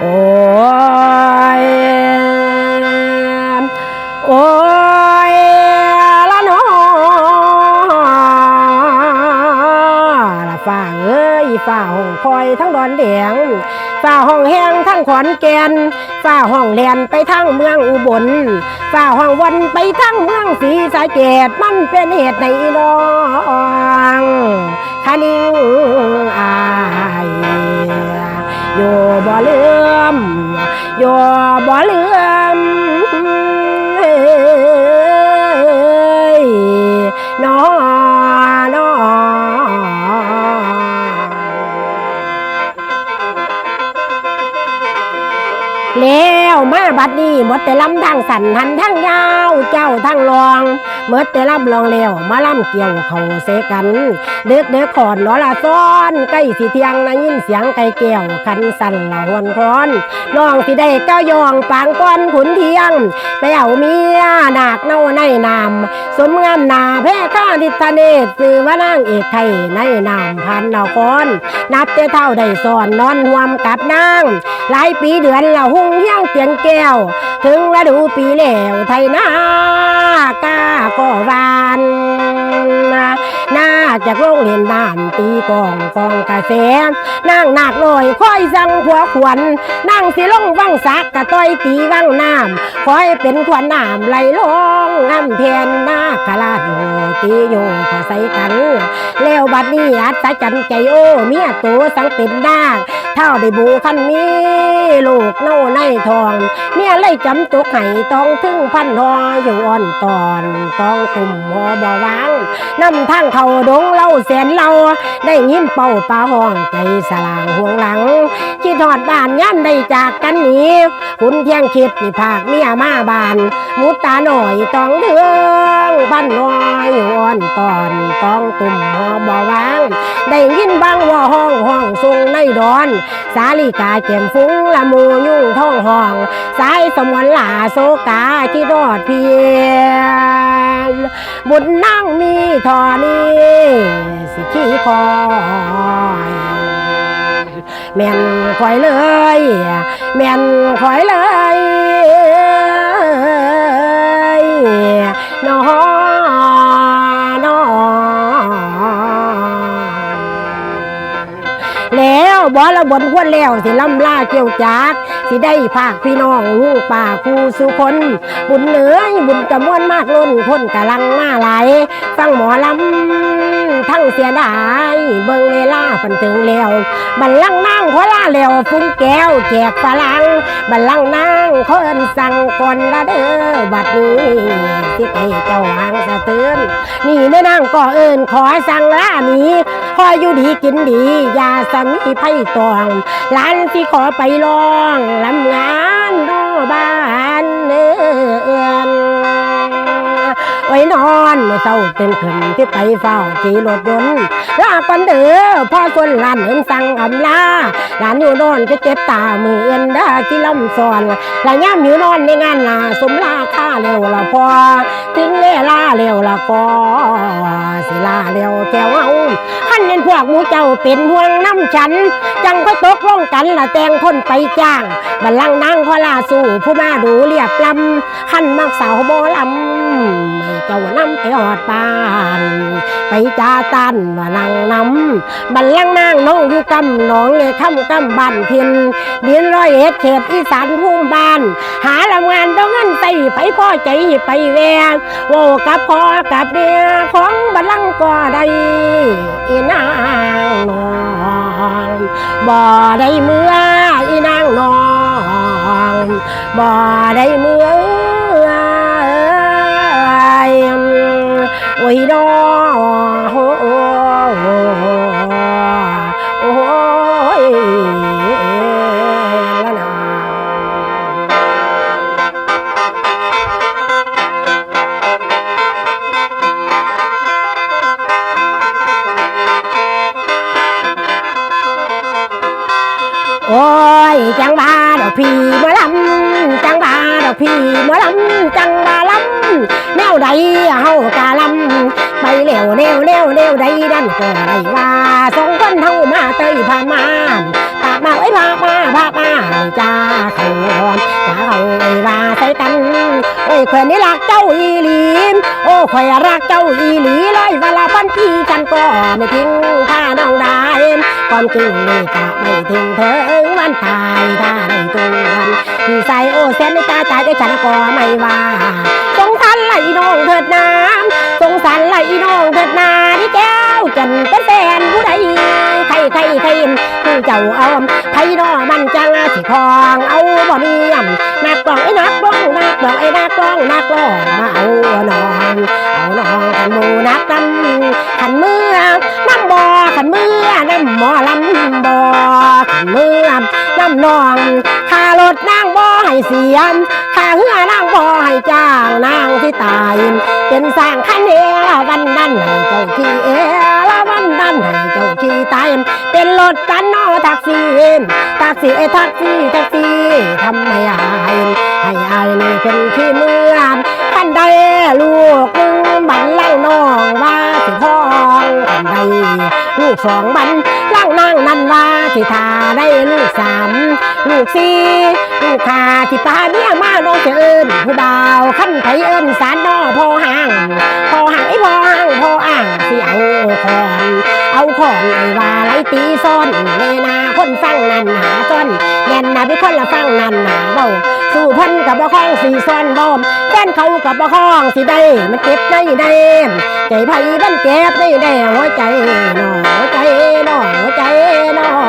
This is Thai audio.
โอ้ยโอ้ยละนอละฝ่าเอ้ยฝ่าห้องคอยทั้งดอนแดงฝ่าห้องแห้งทั้งขอนแก่นฝ่าห้องแลนไปทั้งเมืองอุบลฝ่าห้องวันไปทั้งเมืองสีสะเกดมันเป็นเหตุในน้องคานิงอายอยู่บ่ลื อยู่บ่ บัดนี้มดแต่ลำดังสันหันทั้งยาว เจ้าทั้งรองมดแต่ลำลองแล้วมาลำเกี่ยวเขาเสกัน เด็กเด็กขอนหนอละซ้อนใกล้สิเทียงนะยินเสียงไก่แก้วคันสั่นละหวนคอนน้องสิได้เก้ายองปางก้อนขุนเทียงไปเอาเมียหนักเน่าในนามสมงามนาแพ้ข้าดิทเนศสื่อว่านางเอกไทยในนามพันนครนับแต่เท่าได้สอนนอนรวมกับนาง หลายปีเดือนละหุ่งเฮี้ยงเตียงแก้วถึงฤดูปีแล้วไทยนากาก็วาน จากโรงเรียนน้ำตีกองกองกระแสนางนาคหน่อยคอยสั่งผัวขวัญนางสิลงวังสักกะต้อยตีวังน้ำคอยเป็นขวัญน้ำไหลลงน้ำเพียนนาคราชโหตีโยกใส่กันแล้วบัดนี้อัศจรรย์ใจโอ้เมียโตสังเป็นนาคเท่าได้บูคันมีลูกเน่าในทอง เมียไล่จำตกไห้ต้องถึงพันหออยู่อ่อนตอนต้องตุ่มหอบอวางนำทางเขาดงเล่าแสนเราได้ยินเป่าปลาห้องใจสลางห่วงหลังคิดทอดบ้านย่ำได้จากกันหนี คุณเที่ยงคิดนี่ภาคเมียมาบานมุตตาหน่อยต้องเดืองพันหอยอยอ่อนตอนต้องตุ่มหอบอวางได้ยินบางว่าห้องห้องทรงในดอน สาลิกาเก็มฟุ้งละมูยุ่งท้องห้องสายสมวนหลาโซกาที่รอดเพียงบุญนั่งมีทอนี้สิขี้คอ แม่นคอยเลย แม่นคอยเลยน้อน้อแล้วบ่ละบนควรแล้วสิล่ำล่าเกี่ยวจากสิได้ภาคพี่น้องลูกป่าครูสุคน บุญเหนือบุญกระมวลมากล้นคนกำลังมาไหลฟังหมอลำทั้ง เสียดายเบิ่งเวลาปันถึงแล้วบัลลังก์นั่งขอลาแล้วฟุ้งแก้วแจกฝรั่งบัลลังก์นั่งเขาเอินสั่งก่อนละเด้อบัดนี้สิไปเจ้าหางสะเตือนนี่แม่นางก็เอินขอสั่งลานี้คอยอยู่ดีกินดีอยาสามีไพ่ตองหลานที่ขอไปลองลำงานรอบ้า เศร้าเต็มขึ้นที่ไปเฝ้าขี่รถยนต์ลาปันเด้อพ่อส่วนหลานเอินสั่งอำลาหลานอยู่นอนก็เจ็บตามือเอินได้ที่ลำซอนหลานย่ำอยู่นอนในงานลาสมลาค่าเร็วละพอถึงเวลาเร็วละก็สิลาเร็วแก้วเอาขันเป็นพวกมูเจ้าเป็นห่วงน้ำฉัน จังก็ตกลงกันละแตงคนไปจ้างบัลลังก์นางพอลาสู่ผู้มาดูเรียบลำขันมักสาวโบลำไม่เจ้านำไปหอดปาน ไปจ้าตันว่านังน้ำบัลลังนางน้องอยู่กำหนองเงคำกำบ้านพียนเดียนร้อยเอ็ดเขตอีสานพุ่มบ้าน หาลำงานต้องเงินใส่ไปพ่อใจไปแวงโวกับพ่อกับเมียของบัลลังก็ได้อีนางนองบ่ได้เมื่ออีนางนองบ่ได้เมื่อ ยดอโอ้โอ้โอ้ยละนาโอ้ยจังบาดอกพี่หมอลำจังบาดอกพี่หมอลำจังบาลำแนวใดเฮากะลำไปเร็วแน วแนวแนวใดดันก็ได้ว่าสองคนเฮามาเตยผ่านมาพามาไว้พามาพามาจ้าเขาจ้าเขาไอ้ว่าใส่กันโอ้ยข่อยนี่รักเจ้าอีหลีโอ้ข่อยรักเจ้าอีหลีร้อยเวลาพันปีกันก็ไม่ทิ้งถ้าน้องได้ความจริงนี่ก็ไม่ทิ้งเธอวันตายถ้าได้ตัวที่ใส่โอ้เส้นในตาใจได้ฉันก็ไม่ว่าสงสารไหลน้องเถิดน้ำ สันไหลน้องเถิดนาที่แก้วจันเป็นแฟนผู้ใดใครใครใครผู้เจ้าเอาไพ่น้อมันจังสิคองเอาบ่มีอ่ำนักกล้องไอ้นักกล้องนักกล้องไอ้นักกล้องนักกล้องมาเอาน้องเอาน้องกันมูนักกันขันมือน้ำบ่อ ขันมือน้ำหมอลำบ่อขันมือน้ำนองค่ารถนางบ่ให้เสียมค่าเหือนางบ่ให้จ้างนางที่ตาย เป็นสร้างคันเอลวันนั้นให้เจ้าขี่เอลวันนั้นให้เจ้าขี่ตาย เป็นรถกันนอแท็กซี่แท็กซี่เอแท็กซี่แท็กซี่ทำให้อายให้อายนี่เป็นขี้เมื่องคันใดลูกหนึ่ง ลูกสองบันล่างนางนันว่าสิทาได้ลูกสามลูกสี่ลูกขาที่ตาเนี่ยมาน้องจะเอิญผู้ดาวขั้นไผเอิญสารนอพอห่างพอห่างไอ้พอห่างพออ่างสิเอาคอน อาของไอ้ว่าไรตีซ้อนเนนาคนฟังนั่นหาซ้อนแน่นนาพี่คนละฟังนั่นหาเบาสู่พันกับบ่คล้องสีซ้อนบอมแฟนเขากับบ่คล้องสีได้มันเก็บได้ได้ใจไผ่มันเก็บได้ได้หัวใจหนอหัวใจหนอหัวใจหนอ